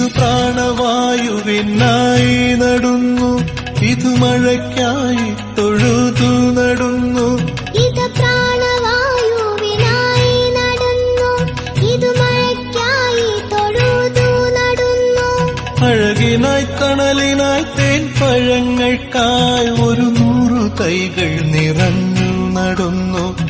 ഇത് പ്രാണവായുവിനായി നടുന്നു. ഇതു മഴയ്ക്കായി തൊഴുതു നടുന്നു. ഇത് പ്രാണവായുവിനായി നടന്നു. ഇത് മഴയ്ക്കായി തൊഴുതു നടന്നു. അഴകിനായി കണലിനായി തേൻ പഴങ്ങൾക്കായി ഒരു നൂറു തൈകൾ നിറഞ്ഞു നടുന്നു.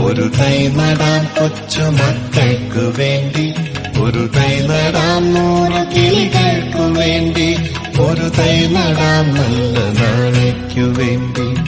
ഒരു തൈ കൊച്ചു മക്കൾക്ക് വേണ്ടി ഒരു തൈ നടാം നൂറ് കിളികൾക്കു വേണ്ടി ഒരു തൈ നടാം നല്ല നാളേക്കു വേണ്ടി.